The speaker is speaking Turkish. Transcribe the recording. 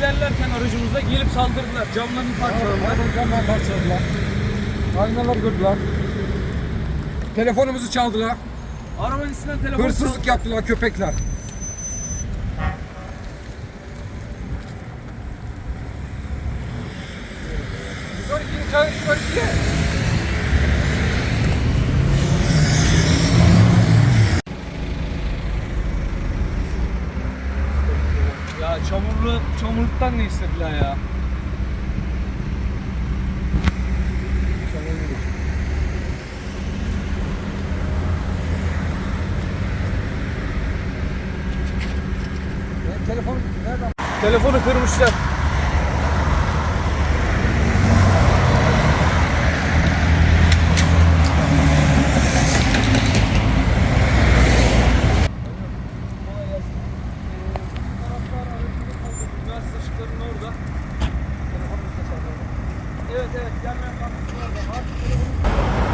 ilerlerken aracımızda gelip saldırdılar. Camlarını parçaladılar. Camdan parçaladılar. Aynalar kırdılar. Telefonumuzu çaldılar. Arabanın üstünden telefon Hırsızlık yaptılar köpekler. Yukarı gir, yukarı, çamurlu, çamurluktan ne istediler ya? Telefon nereden? Telefonu kırmışlar. Işıklarının orada. Evet evet gelmeyen kampüsün orada. Telefonum